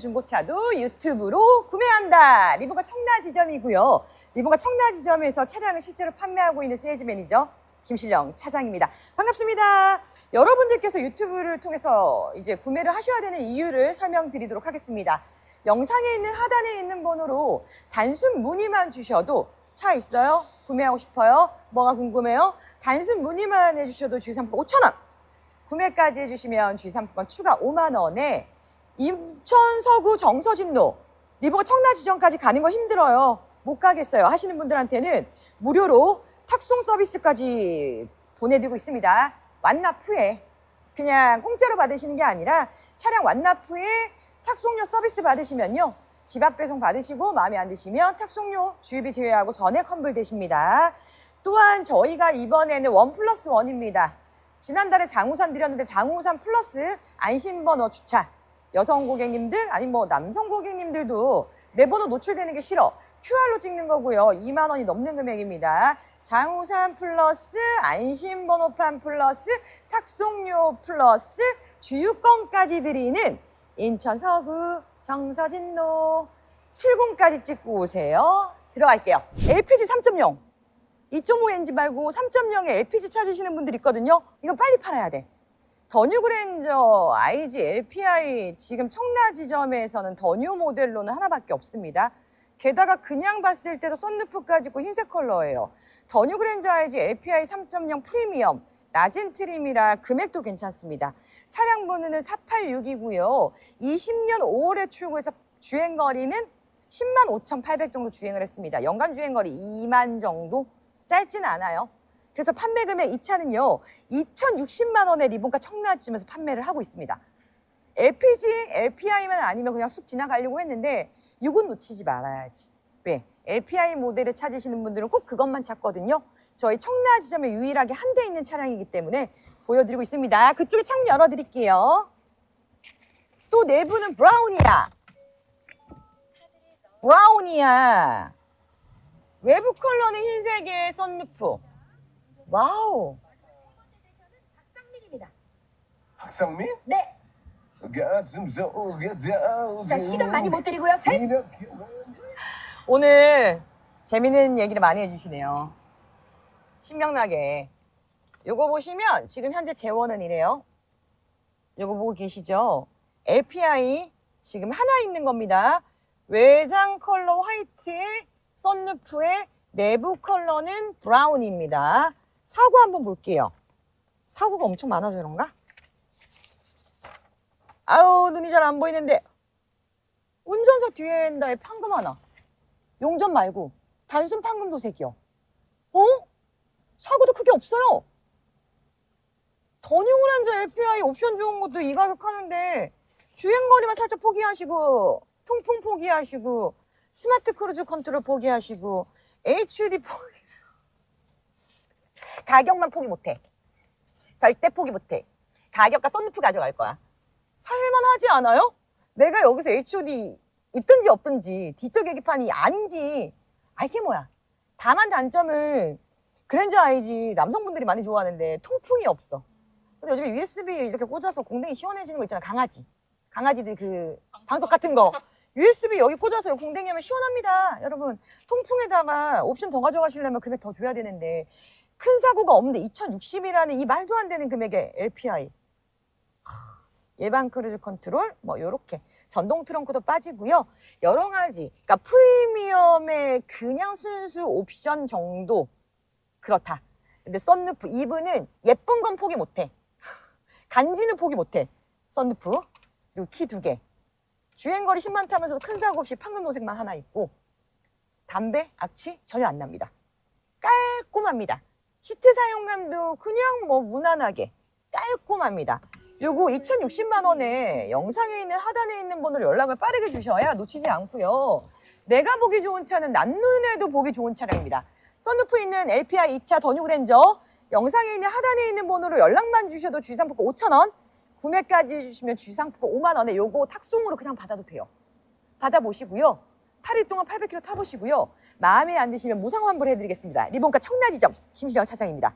중고차도 유튜브로 구매한다. 리버가 청라 지점이고요. 리버가 청라 지점에서 차량을 실제로 판매하고 있는 세일즈 매니저 김실령 차장입니다. 반갑습니다. 여러분들께서 유튜브를 통해서 이제 구매를 하셔야 되는 이유를 설명드리도록 하겠습니다. 영상에 있는 하단에 있는 번호로 단순 문의만 주셔도 차 있어요? 구매하고 싶어요? 뭐가 궁금해요? 단순 문의만 해주셔도 주상품 5,000원! 구매까지 해주시면 주상품권 추가 5만 원에 인천 서구 정서진로 리버가 청라 지점까지 가는 거 힘들어요. 못 가겠어요. 하시는 분들한테는 무료로 탁송 서비스까지 보내드리고 있습니다. 완납 후에 그냥 공짜로 받으시는 게 아니라 차량 완납 후에 탁송료 서비스 받으시면요. 집 앞 배송 받으시고 마음에 안 드시면 탁송료 주유비 제외하고 전액 환불 되십니다. 또한 저희가 이번에는 원 플러스 원입니다. 지난달에 장우산 드렸는데 장우산 플러스 안심번호 주차 여성 고객님들 아니 뭐 남성 고객님들도 내 번호 노출되는 게 싫어. QR로 찍는 거고요. 2만 원이 넘는 금액입니다. 장우산 플러스 안심번호판 플러스 탁송료 플러스 주유권까지 드리는 인천 서구 정서진로 70까지 찍고 오세요. 들어갈게요. LPG 3.0 2.5 엔진 말고 3.0의 LPG 찾으시는 분들 있거든요. 이건 빨리 팔아야 돼 더뉴 그랜저 IG LPI 지금 청라 지점에서는 더뉴 모델로는 하나밖에 없습니다. 게다가 그냥 봤을 때도 썬루프까지 있고 흰색 컬러예요. 더뉴 그랜저 IG LPI 3.0 프리미엄 낮은 트림이라 금액도 괜찮습니다. 차량 번호는 486이고요. 20년 5월에 출고해서 주행 거리는 10만 5,800 정도 주행을 했습니다. 연간 주행 거리 2만 정도 짧진 않아요. 그래서 판매 금액 이 차는요, 2,060만 원의 리본가 청라지점에서 판매를 하고 있습니다. LPG, LPI만 아니면 그냥 쑥 지나가려고 했는데, 이건 놓치지 말아야지. 왜? LPI 모델을 찾으시는 분들은 꼭 그것만 찾거든요. 저희 청라지점에 유일하게 한 대 있는 차량이기 때문에 보여드리고 있습니다. 그쪽에 창문 열어드릴게요. 또 내부는 브라운이야. 브라운이야. 외부 컬러는 흰색의 썬루프. 와우. 박상민? 네. 가슴 속에 다 자, 시간 많이 못 드리고요. 셋. 오늘 재밌는 얘기를 많이 해주시네요. 신명나게. 요거 보시면 지금 현재 재원은 이래요. 요거 보고 계시죠? LPI 지금 하나 있는 겁니다. 외장 컬러 화이트에 썬루프의 내부 컬러는 브라운입니다. 사고 한번 볼게요. 사고가 엄청 많아서 그런가? 아우 눈이 잘 안 보이는데 운전석 뒤에다에 판금 하나. 용접 말고 단순 판금 도색이요. 어? 사고도 크게 없어요. 더뉴그랜저 LPI 옵션 좋은 것도 이 가격 하는데 주행거리만 살짝 포기하시고 통풍 포기하시고 스마트 크루즈 컨트롤 포기하시고 HUD 포기 가격만 포기 못해. 절대 포기 못해. 가격과 썬루프 가져갈 거야. 살만하지 않아요? 내가 여기서 HOD 있든지 없든지 뒤쪽 계기판이 아닌지 알게 뭐야. 다만 단점은 그랜저 IG 남성분들이 많이 좋아하는데 통풍이 없어. 근데 요즘에 USB 이렇게 꽂아서 공댕이 시원해지는 거 있잖아. 강아지. 강아지들 그 방석 같은 거. USB 여기 꽂아서 공댕이 하면 시원합니다. 여러분, 통풍에다가 옵션 더 가져가시려면 금액 더 줘야 되는데 큰 사고가 없는데 2060이라는 이 말도 안 되는 금액의 LPI. 예방 크루즈 컨트롤 뭐 요렇게 전동 트렁크도 빠지고요. 여러 가지. 그러니까 프리미엄의 그냥 순수 옵션 정도 그렇다. 근데 썬루프 이브는 예쁜 건 포기 못 해. 간지는 포기 못 해. 썬루프. 그리고 키 두 개. 주행거리 10만 타면서도 큰 사고 없이 판금 노색만 하나 있고 담배, 악취 전혀 안 납니다. 깔끔합니다. 시트 사용감도 그냥 뭐 무난하게 깔끔합니다. 요거 2,060만 원에 영상에 있는 하단에 있는 번호로 연락을 빠르게 주셔야 놓치지 않고요. 내가 보기 좋은 차는 난눈에도 보기 좋은 차량입니다. 선루프 있는 LPI 2차 더뉴 그랜저 영상에 있는 하단에 있는 번호로 연락만 주셔도 주상품권 5,000원 구매까지 해주시면 주상품권 5만 원에 요거 탁송으로 그냥 받아도 돼요. 받아보시고요. 8일 동안 800km 타보시고요. 마음에 안 드시면 무상 환불 해드리겠습니다. 리본가 청라지점 김실영 차장입니다.